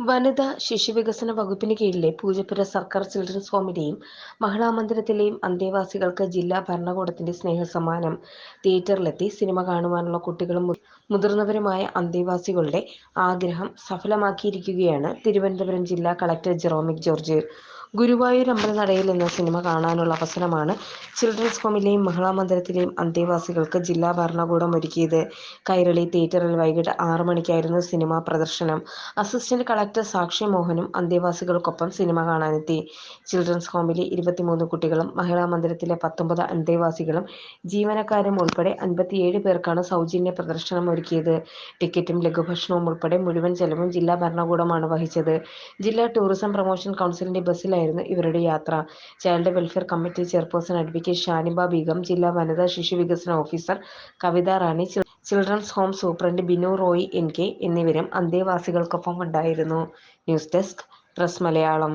വനിതാ ശിശുവികസന വകുപ്പിന് കീഴിലെ പൂജപ്പുര സർക്കാർ ചിൽഡ്രൻസ് ഹോമിലെയും മഹിളാ മന്ദിരത്തിലെയും അന്തേവാസികൾക്ക് ജില്ലാ ഭരണകൂടത്തിന്റെ സ്നേഹസമ്മാനം. തിയേറ്ററിലെത്തി സിനിമ കാണുവാനുള്ള കുട്ടികളും മുതിർന്നവരുമായ അന്തേവാസികളുടെ ആഗ്രഹം സഫലമാക്കിയിരിക്കുകയാണ് തിരുവനന്തപുരം ജില്ലാ കളക്ടർ ജെറോമിക് ജോർജ്. ഗുരുവായൂർ അമ്പലനടയിൽ എന്ന സിനിമ കാണാനുള്ള അവസരമാണ് ചിൽഡ്രൻസ് ഹോമിലെയും മഹിളാ മന്ദിരത്തിലെയും അന്തേവാസികൾക്ക് ജില്ലാ ഭരണകൂടം ഒരുക്കിയത്. കൈരളി തിയേറ്ററിൽ വൈകിട്ട് ആറു മണിക്കായിരുന്നു സിനിമ പ്രദർശനം. അസിസ്റ്റന്റ് കളക്ടർ സാക്ഷി മോഹനും അന്തേവാസികൾക്കൊപ്പം സിനിമ കാണാനെത്തി. ചിൽഡ്രൻസ് ഹോമിലെ ഇരുപത്തിമൂന്ന് കുട്ടികളും മഹിളാ മന്ദിരത്തിലെ പത്തൊമ്പത് അന്തേവാസികളും ജീവനക്കാരും ഉൾപ്പെടെ അൻപത്തിയേഴ് പേർക്കാണ് സൗജന്യ പ്രദർശനം ഒരുക്കിയത്. ടിക്കറ്റും ലഘുഭക്ഷണവും ഉൾപ്പെടെ മുഴുവൻ ചെലവും ജില്ലാ ഭരണകൂടമാണ് വഹിച്ചത്. ജില്ലാ ടൂറിസം പ്രൊമോഷൻ കൗൺസിലിന്റെ ബസ്സിലായിരുന്നു ഇവരുടെ യാത്ര. Child welfare committee chairperson advocate Shaniba Beegum ജില്ലാ വനിതാ ശിശു വികസന ഓഫീസർ കവിത റാണി ചിൽ- children's home superintendent Binu Roy N K എന്നിവരും അന്തേവാസികൾക്കൊപ്പം ഉണ്ടായിരുന്നു news desk press Malayalam.